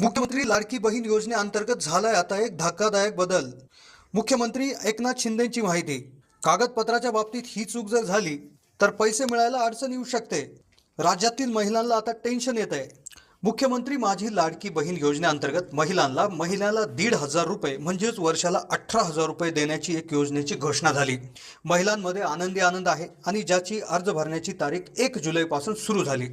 मुख्यमंत्री लाडकी बहीण योजनेअंतर्गत झालाय आता एक धक्कादायक बदल. मुख्यमंत्री एकनाथ शिंदेची माहिती. कागदपत्राच्या बाबतीत ही चूक जर झाली तर पैसे मिळायला अडचण येऊ शकते. राज्यातील महिलांना आता टेन्शन येत आहे मुख्यमंत्री माझी लाडकी बहीण योजनेअंतर्गत महिलांना महिन्याला दीड हजार रुपये म्हणजेच वर्षाला अठरा हजार रुपये देण्याची एक योजनेची घोषणा झाली. महिलांमध्ये आनंदी आनंद आहे आणि ज्याची अर्ज भरण्याची तारीख एक जुलैपासून सुरू झाली.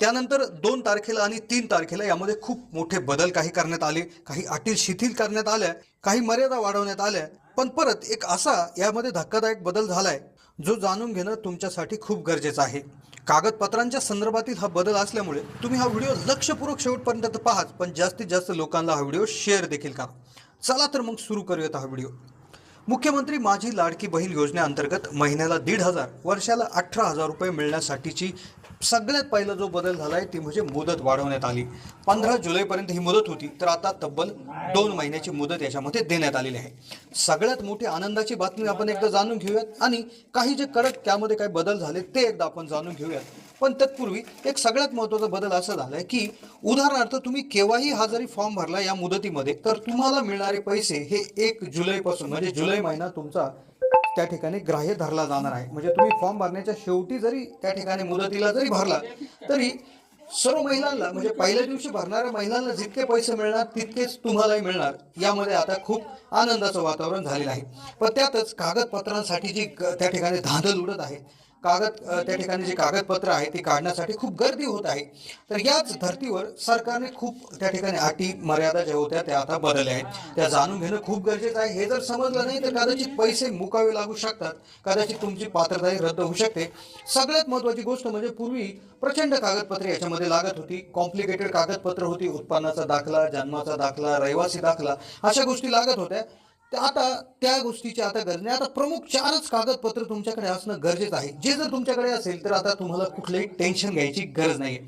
त्यानंतर दोन तारखेला आणि तीन तारखेला यामध्ये खूप मोठे बदल काही करण्यात आले काही अटी शिथिल करण्यात आल्या काही मर्यादा वाढवण्यात आल्या. पण परत एक असा यामध्ये धक्कादायक बदल झालाय जो जाणून घेणं तुमच्यासाठी खूप गरजेचं आहे. कागदपत्रांच्या संदर्भातील हा बदल असल्यामुळे तुम्ही हा व्हिडिओ लक्षपूर्वक शेवटपर्यंत तर पाहाच पण जास्तीत जास्त लोकांना हा व्हिडिओ शेअर देखील करा. चला तर मग सुरू करूयात हा व्हिडिओ. मुख्यमंत्री माझी लाडकी बहीण योजनेअंतर्गत महिन्याला दीड हजार वर्षाला अठरा हजार रुपये मिळण्यासाठीची सगळ्यात पहिला जो बदल झाला आहे ती म्हणजे मुदत वाढवण्यात आली. पंधरा जुलैपर्यंत ही मुदत होती तर आता तब्बल दोन महिन्याची मुदत याच्यामध्ये देण्यात आलेली आहे. सगळ्यात मोठी आनंदाची बातमी आपण एकदा जाणून घेऊयात आणि काही जे कडक त्यामध्ये काही बदल झाले ते एकदा आपण जाणून घेऊयात. पण तत्पूर्वी एक सगळ्यात महत्त्वाचा बदल असा झालाय की उदाहरणार्थ तुम्ही केव्हाही हा जरी फॉर्म भरला या मुदतीमध्ये तर तुम्हाला मिळणारे पैसे हे एक जुलैपासून म्हणजे जुलै महिना तुमचा त्या ठिकाणी ग्राह्य धरला जाणार आहे. म्हणजे तुम्ही फॉर्म भरण्याच्या शेवटी जरी त्या ठिकाणी मुदतीला जरी भरला तरी सर्व महिलांना म्हणजे पहिल्या दिवशी भरणाऱ्या महिलांना जितके पैसे मिळणार तितकेच तुम्हालाही मिळणार. यामध्ये आता खूप आनंदाचं वातावरण झालेलं आहे. पण त्यातच कागदपत्रांसाठी जी त्या ठिकाणी धांदल उडत आहे कागद त्या ठिकाणी जे कागदपत्र आहे ते काढण्यासाठी खूप गर्दी होत आहे. तर याच धर्तीवर सरकारने खूप त्या ठिकाणी अटी मर्यादा ज्या होत्या त्या आता बदलल्या आहेत. त्या जाणून घेणं खूप गरजेचं आहे. हे जर समजलं नाही तर कदाचित पैसे मुकावे लागू शकतात. कदाचित तुमची पात्रताही रद्द होऊ शकते. सगळ्यात महत्वाची गोष्ट म्हणजे पूर्वी प्रचंड कागदपत्रे याच्यामध्ये लागत होती. कॉम्प्लिकेटेड कागदपत्र होती. उत्पन्नाचा दाखला जन्माचा दाखला रहिवासी दाखला अशा गोष्टी लागत होत्या. तर आता त्या गोष्टीची आता गरज नाही. आता प्रमुख चारच कागदपत्र तुमच्याकडे असणं गरजेचं आहे. जे जर तुमच्याकडे असेल तर आता तुम्हाला कुठलंही टेन्शन घ्यायची गरज नाही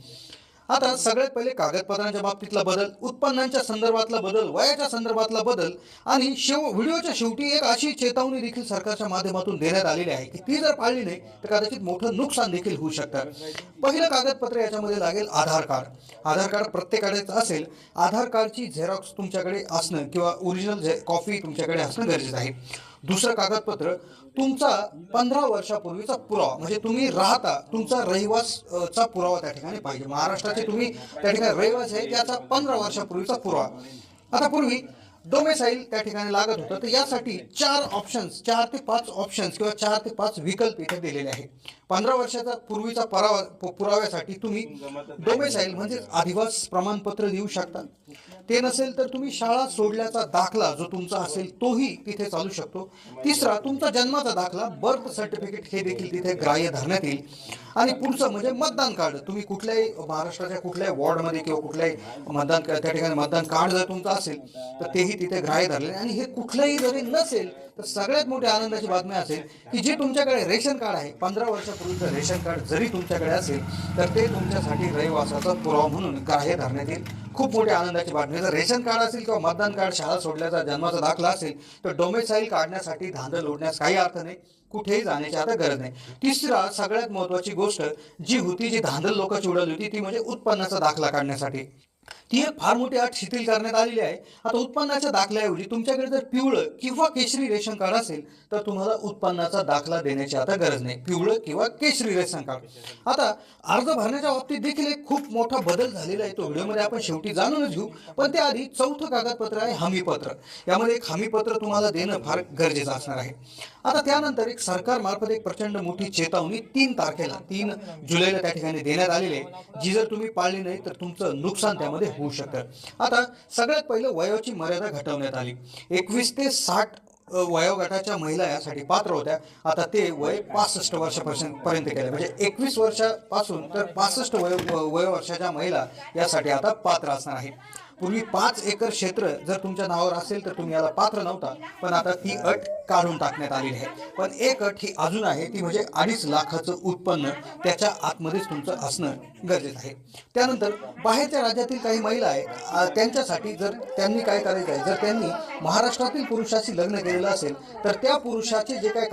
आता सगळ्यात पहिले कागदपत्रांच्या बाबतीतला बदल उत्पन्नांच्या संदर्भातला बदल वयाच्या संदर्भातला बदल आणि शेव व्हिडिओच्या शेवटी एक अशी चेतावणी देखील सरकारच्या माध्यमातून देण्यात आलेली आहे की ती जर पाळली नाही तर कदाचित मोठं नुकसान देखील होऊ शकतं. पहिलं कागदपत्र याच्यामध्ये लागेल आधार कार्ड. आधार कार्ड प्रत्येकाकडेच असेल. आधार कार्डची झेरॉक्स तुमच्याकडे असणं किंवा ओरिजिनल कॉफी कॉपी तुमच्याकडे असणं गरजेचं आहे. दुसरं कागदपत्र तुमचा पंधरा वर्षापूर्वीचा पुरावा म्हणजे तुम्ही राहता तुमचा रहिवास चा पुरावा त्या ठिकाणी पाहिजे. महाराष्ट्राचे तुम्ही त्या ठिकाणी रहिवासी आहे त्याचा पंधरा वर्षापूर्वीचा पुरावा. आता पूर्वी डोमेसाईल त्या ठिकाणी लागत होतं. तर यासाठी चार ऑप्शन्स चार ते पाच ऑप्शन्स किंवा चार ते पाच विकल्प इथे दिलेले आहेत. पंधरा वर्षाचा पूर्वीचा परावा पुराव्यासाठी तुम्ही डोमेसाईल म्हणजे आदिवास प्रमाणपत्र देऊ शकता. ते नसेल तर तुम्ही शाळा सोडल्याचा दाखला जो तुमचा असेल तोही तिथे चालू शकतो. तिसरा तुमचा जन्माचा दाखला बर्थ सर्टिफिकेट हे देखील तिथे ग्राह्य धरण्यात येईल. आणि पुढचं म्हणजे मतदान कार्ड. तुम्ही कुठल्याही महाराष्ट्राच्या कुठल्याही वॉर्डमध्ये किंवा कुठल्याही मतदान त्या ठिकाणी मतदान कार्ड जर तुमचं असेल तर तेही तिथे ग्राह्य धरले. आणि हे कुठलंही जरी नसेल तर सगळ्यात मोठी आनंदाची बातमी असेल की जे तुमच्याकडे रेशन कार्ड आहे पंधरा वर्षापूर्वीचं रेशन कार्ड जरी तुमच्याकडे असेल तर ते तुमच्यासाठी रहिवासाचा पुरावा म्हणून ग्राह्य धरण्यात येईल. खूप मोठी आनंदाची बातमी. जर रेशन कार्ड असेल किंवा मतदान कार्ड शाळा सोडल्याचा जन्माचा दाखला असेल तर डोमेसाईल काढण्यासाठी धांदल ओढण्यास काही अर्थ नाही. कुठेही जाण्याची आता गरज नाही. तिसरा सगळ्यात महत्वाची गोष्ट जी होती जी धांदल लोक उडाली होती ती म्हणजे उत्पन्नाचा दाखला काढण्यासाठी. ती एक फार मोठी अट शिथिल करण्यात आलेली आहे. आता उत्पन्नाच्या दाखल्याऐवजी तुमच्याकडे जर पिवळं किंवा केशरी रेशन कार्ड असेल तर तुम्हाला उत्पन्नाचा दाखला देण्याची आता गरज नाही. पिवळं किंवा केशरी रेशन कार्ड. आता अर्ज भरण्याच्या बाबतीत देखील एक खूप मोठा बदल झालेला आहे तो व्हिडिओमध्ये आपण शेवटी जाणूनच घेऊ. पण त्याआधी चौथं कागदपत्र आहे हमीपत्र. यामध्ये एक हमीपत्र तुम्हाला देणं फार गरजेचं असणार आहे. आता त्यानंतर एक सरकारमार्फत एक प्रचंड मोठी चेतावणी तीन तारखेला तीन जुलैला त्या ठिकाणी देण्यात आलेली आहे. जी जर तुम्ही पाळली नाही तर तुमचं नुकसान त्यामध्ये होऊ शकत. आता सगळ्यात पहिलं वयोची मर्यादा घटवण्यात आली. एकवीस ते साठ वयोगटाच्या महिला यासाठी पात्र होत्या. आता ते वय पासष्ट वर्षापासून पर्यंत केलं म्हणजे एकवीस वर्षापासून तर पासष्ट वय वयो वर्षाच्या महिला यासाठी आता पात्र असणार आहे पूर्वी पाच एकर क्षेत्र जर तुमच्या नावावर असेल तर तुम्ही याला पात्र नव्हता पण आता ती अट काढून टाकण्यात आलेली आहे. पण एक अट ही अजून आहे ती म्हणजे अडीच लाखाचं उत्पन्न त्याच्या आतमध्येच तुमचं असणं गरजेचं आहे. त्यानंतर बाहेरच्या राज्यातील काही महिला आहे त्यांच्यासाठी जर त्यांनी काय करायचं आहे जर त्यांनी महाराष्ट्रातील पुरुषाशी लग्न केलेलं असेल तर त्या पुरुषाचे जे काही